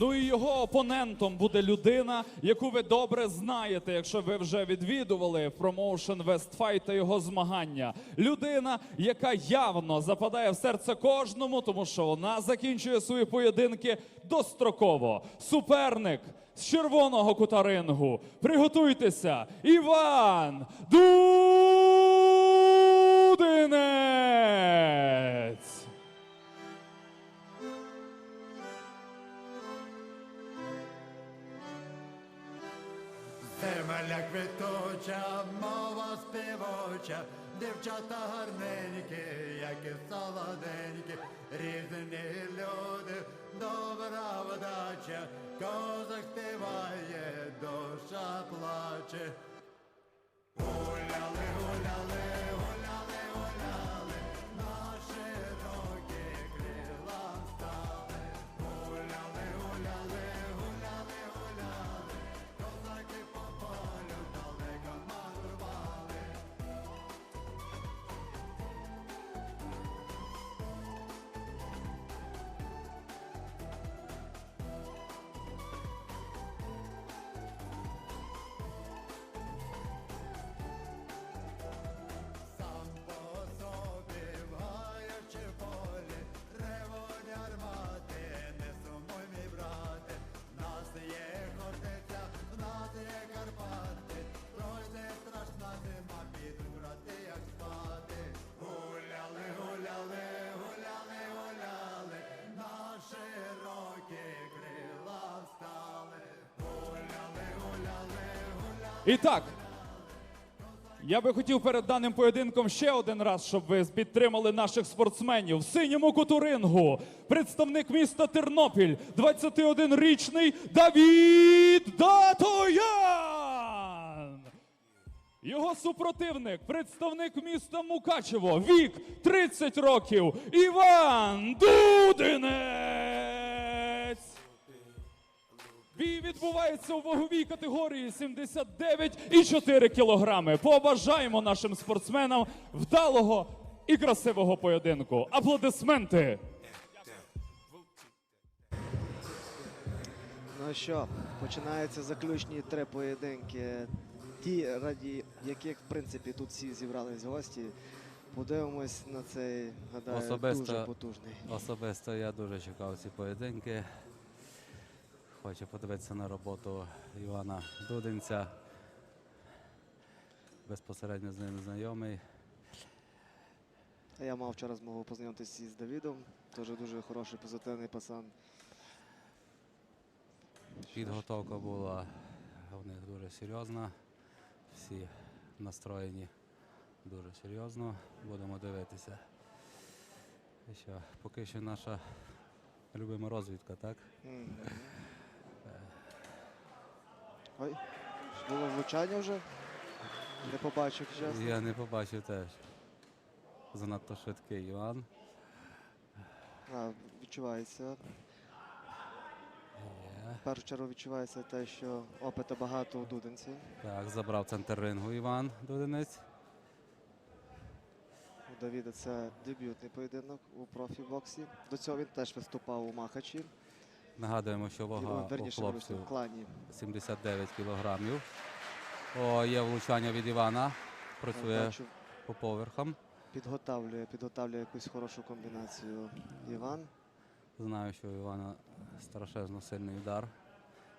Ну і його опонентом буде людина, яку ви добре знаєте, якщо ви вже відвідували промоушен Вестфайт та його змагання. Людина, яка явно западає в серце кожному, тому що вона закінчує свої поєдинки достроково. Суперник з червоного кута рингу. Приготуйтеся, Іван Дудинець! Добра вдача, козак співає, душа плаче. Гуляли, гуляли, гуляли, І так. Я би хотів перед даним поєдинком ще один раз, щоб ви підтримали наших спортсменів. В синьому куту рингу представник міста Тернопіль, 21-річний Давід Датоян. Його супротивник, представник міста Мукачево, вік 30 років, Іван Дудинець. Бій відбувається у ваговій категорії 79,4 кілограми. Побажаємо нашим спортсменам вдалого і красивого поєдинку. Аплодисменти! Ну що, починаються заключні три поєдинки. Ті, раді яких, в принципі, тут всі зібрались гості. Подивимось на цей, гадаю, Особисто- дуже потужний. Особисто я дуже чекав ці поєдинки. Хочу подивитися на роботу Івана Дудинця. Безпосередньо з ним знайомий. Я мав вчора змогу познайомитися з Давідом. Теж дуже хороший, позитивний пацан. Підготовка була у них дуже серйозна. Всі настроєні дуже серйозно. Будемо дивитися. І що, поки що наша любима розвідка, так? Мгм. Ой, було влучання вже. Не побачив, чесно. Я не побачив теж. Занадто швидкий Іван. А, відчувається. В першу чергу відчувається те, що опиту багато у Дудинці. Так, забрав центр рингу Іван Дудинець. У Давіда це дебютний поєдинок у профі-боксі. До цього він теж виступав у Махачі. Нагадуємо, що вага у хлопців 79 кілограмів. О, є влучання від Івана. Працює по поверхам. підготавлює, підготавлює якусь хорошу комбінацію Іван. Знаю, що у Івана страшезно сильний удар.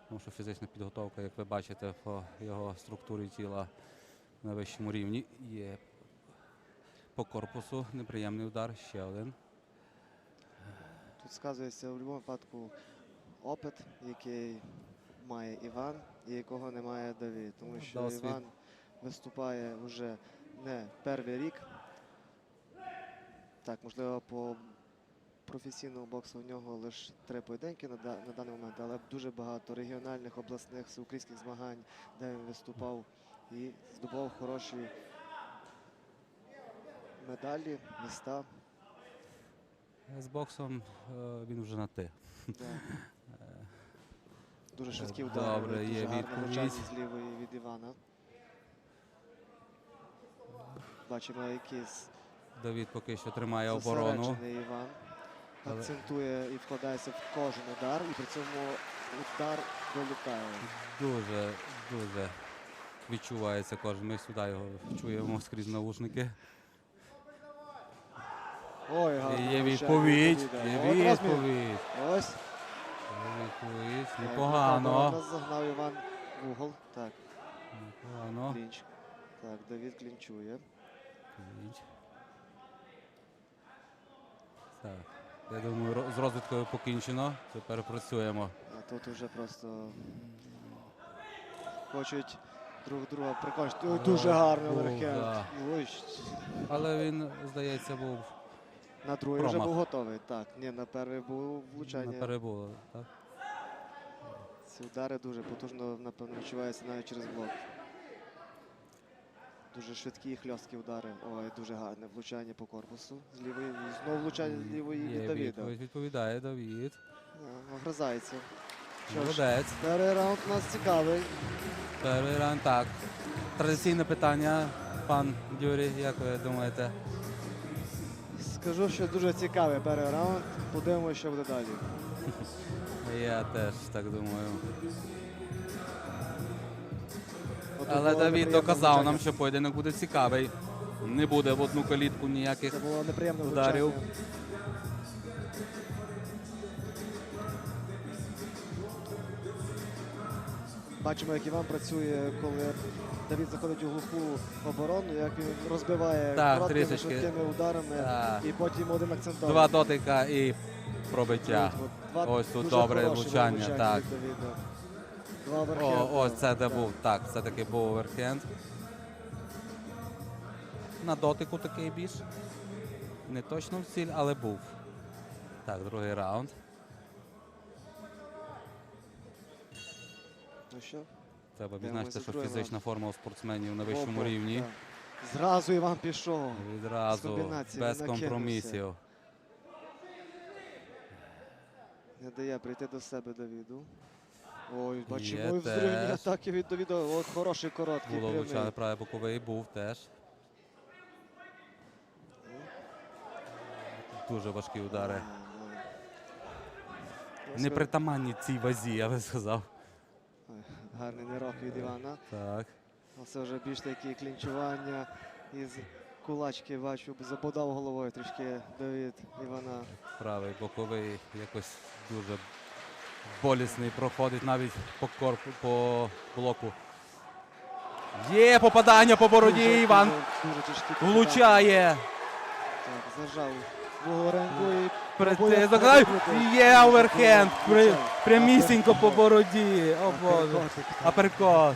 Тому що фізична підготовка, як ви бачите, по його структурі тіла на вищому рівні. Є по корпусу неприємний удар, ще один. Тут сказується в будь-якому випадку опит, який має Іван і якого не має Давід. Тому що Досвід. Іван виступає вже не перший рік. Так, можливо, по професійному боксу у нього лише три поєдинки на, на даний момент, але дуже багато регіональних, обласних, всеукраїнських змагань, де він виступав і здобував хороші медалі, міста. З боксом е, він вже на ти. Дуже швидкі удари, Добре, дуже є відповідь. з лівої від Івана. Бачимо якийсь Давід поки що тримає оборону. Іван. Але- акцентує і вкладається в кожен удар, і при цьому удар долітає. Дуже, дуже відчувається кожен. Ми сюди його чуємо скрізь наушники. Ой, І гарно є влучання відповідь, Давіда. є От розмір. відповідь. Ось. Є Непогано. Загнав Іван в угол. Так, Непогано. клінч. Так, Давід клінчує. Клінч. Так. Я думаю, з розвідкою покінчено. Тепер працюємо. А тут уже просто хочуть друг друга прикончити. Ой, дуже гарний да. Але він, здається, був на другий вже Промах. був готовий. Так, ні, на перший був на влучання. перебуло. Так? Ці удари дуже потужно, напевно, відчуваються навіть через блок. Дуже швидкі і хльосткі удари. Ой, дуже гарне влучання по корпусу. З лівої, знову влучання з лівої Є від Давіда. відповідь, відповідає Давід. Огризається. Що ж, Молодець. перший раунд у нас цікавий. Перший раунд, так. Традиційне питання, пан Юрій, як ви думаєте? Скажу, що дуже цікавий перший раунд. Подивимося, що буде далі. Я теж так думаю. От Але було Давід неприємне доказав нам, що поєдинок буде цікавий. Не буде в одну калітку ніяких. Це було неприємне ударів. влучання. Бачимо, як Іван працює, коли Давід заходить у глуху оборону, як він розбиває Так, короткими трішечки. швидкими ударами Так. і потім один акцентований. Два дотика і пробиття. От, два Ось тут дуже добре хороші влучання, влучання так. від Давіда. Два О, оверхенди. ось це де Так. був. Так, це таки був оверхенд. На дотику такий більш. Не точно в ціль, але був. Так, другий раунд. Що? Треба відзначити, що фізична форма у спортсменів на вищому Опа, рівні. так. Зразу Іван пішов. Відразу, без компромісів. Не дає прийти до себе Давіду. Ой, бачимо і взривні теж. атаки від Давіда. От хороший короткий Було влучали правий боковий, був теж. Дуже важкі удари. Непритаманні цій вазі, я би сказав. Гарний нерок від Івана. Так. Це вже більш такі клінчування із кулачки бачу, заподав головою трішки Давід Івана. Правий боковий якось дуже болісний проходить навіть по корпу, по блоку. Є попадання по бороді. Дуже- Іван дуже- дуже влучає. Так, зажав Вугоренко і перекрити. Є оверхенд. При, прямісінько по бороді. О боже. Аперкот. Е,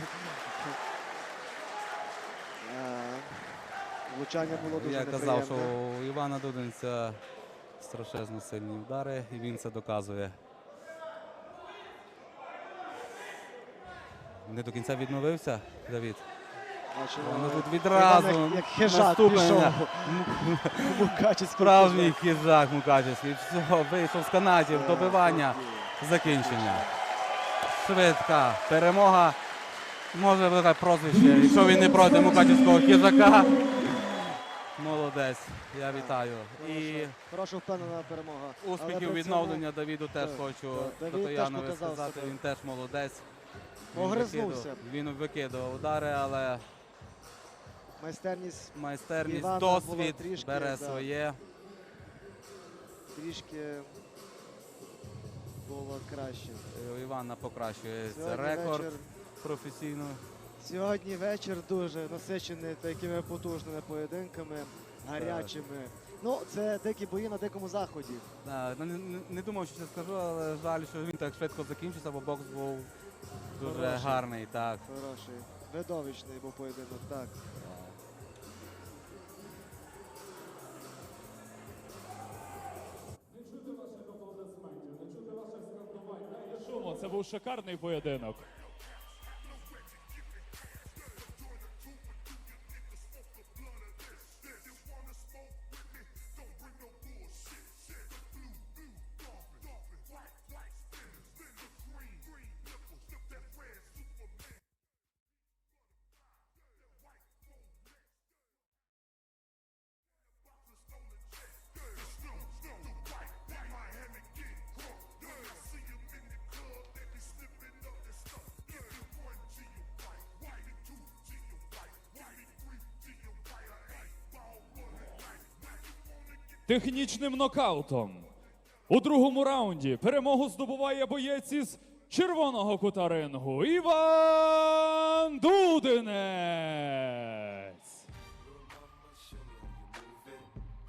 Влучання було дуже Я казав, що неприємне. у Івана Дудинця страшезно сильні удари, і він це доказує. Не до кінця відновився, Давід. Бачимо, Ну, тут відразу як, хижак пішов. Мукачець Справжній хижак Мукачевський. Все, вийшов з канатів, добивання, закінчення. Швидка перемога. Може бути прозвище, якщо він не проти Мукачевського хижака. Молодець, я вітаю. І Хороша впевнена перемога. Успіхів відновлення Давіду теж хочу показав сказати. Він теж молодець. Він викидував удари, але Майстерність майстерність, Івана була досвід трішки, бере да. своє. трішки було краще. У Івана покращується Сьогодні рекорд вечір, професійно. сьогодні вечір дуже насичений такими потужними поєдинками, гарячими. Ну, це дикі бої на дикому заході. Да, ну, не, не, не думав, що це скажу, але жаль, що він так швидко закінчився, бо бокс був дуже Хороший. гарний. Так. Хороший. Видовищний був поєдинок, так. Був шикарний поєдинок. Технічним нокаутом. У другому раунді перемогу здобуває боєць із червоного кута рингу Іван Дудине.